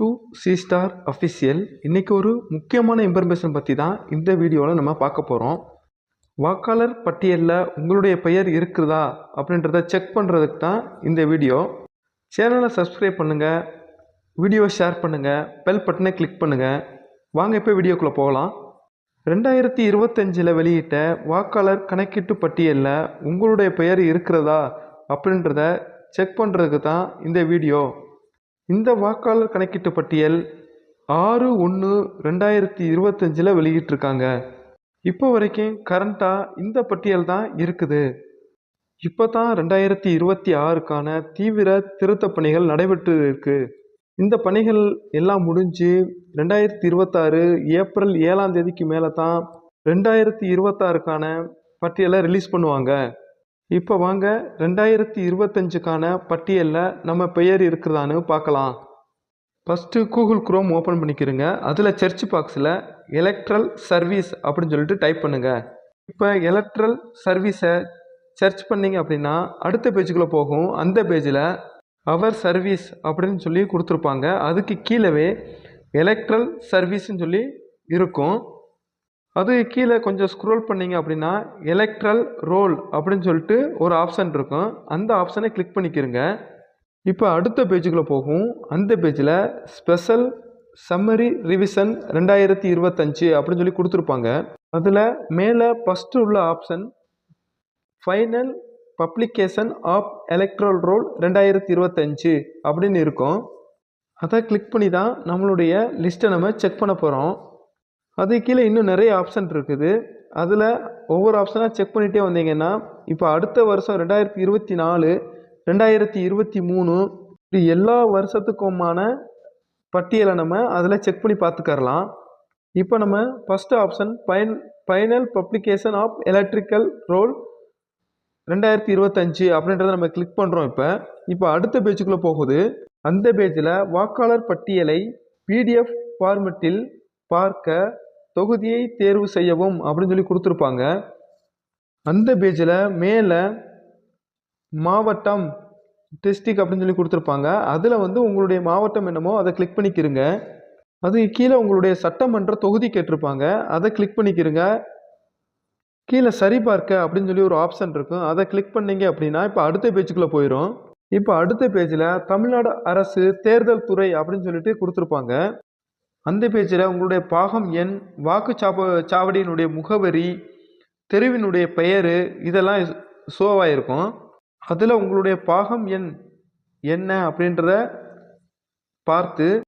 To C star official. இன்றைக்கி ஒரு முக்கியமான இன்ஃபர்மேஷன் பற்றி தான் இந்த வீடியோவில் நம்ம பார்க்க போகிறோம் வாக்காளர் பட்டியலில் உங்களுடைய பெயர் இருக்குதா அப்படின்றத செக் பண்ணுறதுக்கு தான் இந்த வீடியோ. சேனலை சப்ஸ்கிரைப் பண்ணுங்கள் வீடியோ ஷேர் பண்ணுங்கள் பெல் பட்டனை கிளிக் பண்ணுங்கள் வாங்க இப்போ வீடியோக்குள்ளே போகலாம். ரெண்டாயிரத்தி இருபத்தஞ்சில் வெளியிட்ட வாக்காளர் கணக்கீட்டு பட்டியலில் உங்களுடைய பெயர் இருக்கிறதா அப்படின்றத செக் பண்ணுறதுக்கு தான் இந்த வீடியோ. இந்த வாக்காளர் கணக்கீட்டு பட்டியல் ஆறு ஒன்று ரெண்டாயிரத்தி இருபத்தஞ்சில் வெளியிட்டிருக்காங்க. இப்போ வரைக்கும் கரண்ட்டாக இந்த பட்டியல் தான் இருக்குது. இப்போ தான் ரெண்டாயிரத்தி இருபத்தி ஆறுக்கான தீவிர திருத்தப் பணிகள் நடைபெற்று இருக்கு. இந்த பணிகள் எல்லாம் முடிஞ்சு ரெண்டாயிரத்தி இருபத்தாறு ஏப்ரல் ஏழாம் தேதிக்கு மேலே தான் ரெண்டாயிரத்தி இருபத்தாறுக்கான பட்டியலை ரிலீஸ் பண்ணுவாங்க. இப்போ வாங்க ரெண்டாயிரத்தி இருபத்தஞ்சுக்கான பட்டியலில் நம்ம பெயர் இருக்குதான்னு பார்க்கலாம். ஃபஸ்ட்டு கூகுள் குரோம் ஓப்பன் பண்ணிக்கிறங்க அதில் சர்ச் பாக்ஸில் எலக்ட்ரல் சர்வீஸ் அப்படின்னு சொல்லிட்டு டைப் பண்ணுங்கள் இப்போ எலக்ட்ரல் சர்வீஸை சர்ச் பண்ணிங்க அப்படின்னா அடுத்த பேஜுக்குள்ளே போகும். அந்த பேஜில் அவர் சர்வீஸ் அப்படின்னு சொல்லி கொடுத்துருப்பாங்க. அதுக்கு கீழவே எலக்ட்ரல் சர்வீஸ்ன்னு சொல்லி இருக்கும். அது கீழே கொஞ்சம் ஸ்க்ரோல் பண்ணிங்க அப்படின்னா எலக்ட்ரல் ரோல் அப்படின்னு சொல்லிட்டு ஒரு ஆப்ஷன் இருக்கும். அந்த ஆப்ஷனை கிளிக் பண்ணிக்கிறங்க. இப்போ அடுத்த பேஜுக்குள்ளே போகும். அந்த பேஜில் ஸ்பெஷல் சம்மரி ரிவிஷன் ரெண்டாயிரத்தி இருபத்தஞ்சு அப்படின்னு சொல்லி கொடுத்துருப்பாங்க. அதில் மேலே ஃபஸ்ட்டு உள்ள option final publication of electoral roll ரெண்டாயிரத்தி இருபத்தஞ்சு அப்படின்னு இருக்கும். அதை கிளிக் பண்ணி தான் நம்மளுடைய லிஸ்ட்டை நம்ம செக் பண்ண போகிறோம் அது கீழே இன்னும் நிறைய ஆப்ஷன் இருக்குது. அதில் ஒவ்வொரு ஆப்ஷனாக செக் பண்ணிகிட்டே வந்தீங்கன்னா இப்போ அடுத்த வருஷம் ரெண்டாயிரத்தி இருபத்தி நாலு ரெண்டாயிரத்தி இருபத்தி மூணு இப்படி எல்லா வருஷத்துக்குமான பட்டியலை நம்ம அதில் செக் பண்ணி பார்த்துக்கரலாம் இப்போ நம்ம first option fine final publication of electrical roll ரெண்டாயிரத்தி இருபத்தஞ்சு அப்படின்றத நம்ம கிளிக் பண்ணுறோம் இப்போ. இப்போ அடுத்த பேஜுக்குள்ளே போகுது. அந்த பேஜில் வாக்காளர் பட்டியலை பிடிஎஃப் ஃபார்மெட்டில் பார்க்க தொகுதியை தேர்வு செய்யவும் அப்படின்னு சொல்லி கொடுத்துருப்பாங்க. அந்த பேஜில் மேலே மாவட்டம் டிஸ்ட்ரிக் அப்படின்னு சொல்லி கொடுத்துருப்பாங்க. அதில் வந்து உங்களுடைய மாவட்டம் என்னமோ அதை கிளிக் பண்ணிக்கிறங்க அது கீழே உங்களுடைய சட்டமன்ற தொகுதி கேட்டிருப்பாங்க. அதை கிளிக் பண்ணிக்கிறங்க கீழே சரிபார்க்க அப்படின்னு சொல்லி ஒரு ஆப்ஷன் இருக்கும். அதை கிளிக் பண்ணீங்க அப்படின்னா இப்போ அடுத்த பேஜுக்குள்ளே போயிடும் இப்போ அடுத்த பேஜில் தமிழ்நாடு அரசு தேர்தல் துறை அப்படின்னு சொல்லிட்டு கொடுத்துருப்பாங்க. அந்த பேஜில் உங்களுடைய பாகம் எண் வாக்கு சாப்ப சாவடியினுடைய முகவரி தெருவினுடைய பெயர் இதெல்லாம் ஷோவாக இருக்கும். அதில் உங்களுடைய பாகம் எண் என்ன அப்படின்றத பார்த்து